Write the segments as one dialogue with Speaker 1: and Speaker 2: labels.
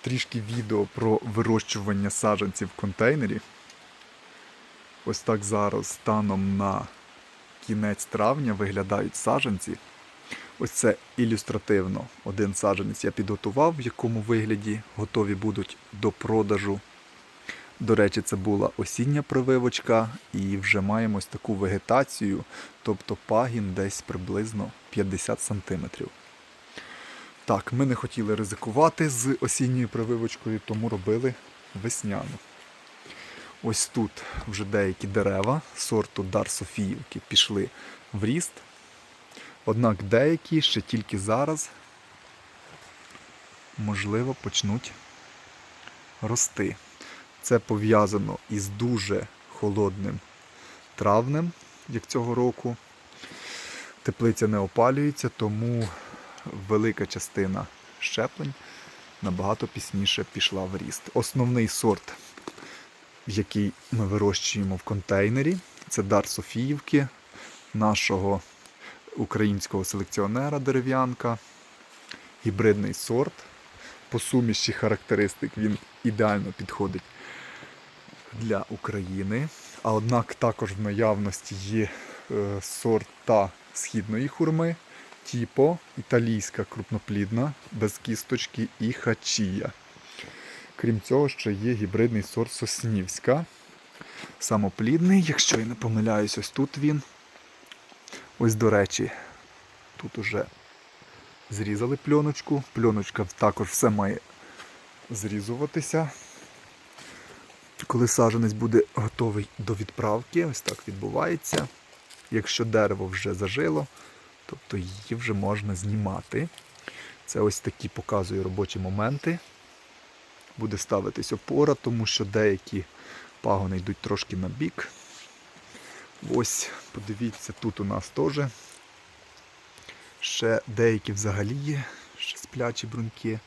Speaker 1: трішки відео про вирощування саджанців в контейнері. Ось так зараз станом на кінець травня виглядають саджанці. Ось це ілюстративно. Один саджанець я підготував, в якому вигляді готові будуть до продажу. До речі, це була осіння прививочка, і вже маємо ось таку вегетацію, тобто пагін десь приблизно 50 см. Так, ми не хотіли ризикувати з осінньою прививочкою, тому робили весняну. Ось тут вже деякі дерева сорту Дар Софіївки пішли в ріст. Однак деякі ще тільки зараз, можливо, почнуть рости. Це пов'язано із дуже холодним травнем, як цього року. Теплиця не опалюється, тому велика частина щеплень набагато пізніше пішла в ріст. Основний сорт, який ми вирощуємо в контейнері, це дар Софіївки, нашого українського селекціонера дерев'янка, гібридний сорт. По суміші характеристик він ідеально підходить для України. А однак також в наявності є е, сорта східної хурми, тіпо, італійська крупноплідна, без кісточки і хачія. Крім цього, ще є гібридний сорт Соснівська. Самоплідний, якщо я не помиляюсь, ось тут він. Ось, до речі, тут уже зрізали пленочку. Пленочка також все має зрізуватися. Коли саджанець буде готовий до відправки, ось так відбувається. Якщо дерево вже зажило, тобто її вже можна знімати. Це ось такі показую робочі моменти. Буде ставитись опора, тому що деякі пагони йдуть трошки на бік. Ось, подивіться, тут у нас теж ще деякі взагалі є, ще сплячі бруньки.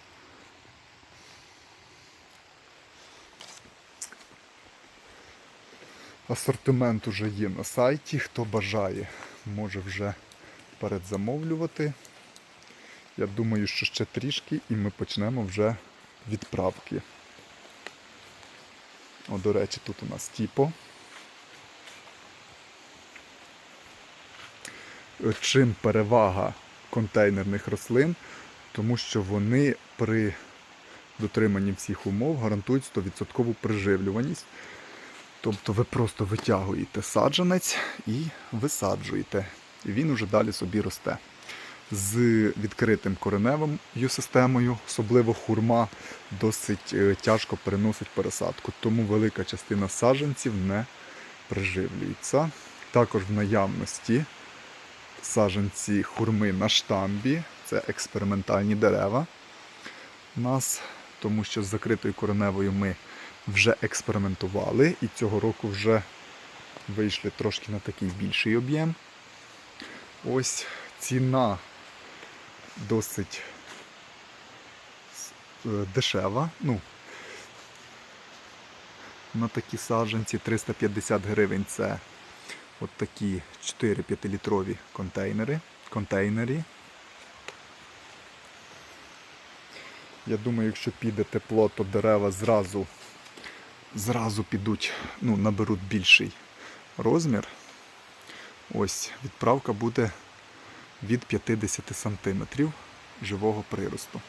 Speaker 1: Асортимент уже є на сайті. Хто бажає, може вже передзамовлювати. Я думаю, що ще трішки і ми почнемо вже відправки. О, до речі, тут у нас тіпо. Чим перевага контейнерних рослин, тому що вони при дотриманні всіх умов гарантують 100% приживлюваність. Тобто ви просто витягуєте саджанець і висаджуєте. І він уже далі собі росте. З відкритим кореневою системою, особливо хурма, досить е, тяжко переносить пересадку, тому велика частина саджанців не приживлюється. Також в наявності саджанці хурми на штамбі, це експериментальні дерева у нас, тому що з закритою кореневою ми вже експериментували і цього року вже вийшли трошки на такий більший об'єм. Ось ціна досить е, дешева. Ну, на такі саджанці 350 гривень це от такі 4-5-літрові контейнери. контейнері. Я думаю, якщо піде тепло, то дерева зразу зразу підуть, ну, наберуть більший розмір. Ось відправка буде від 50 см живого приросту.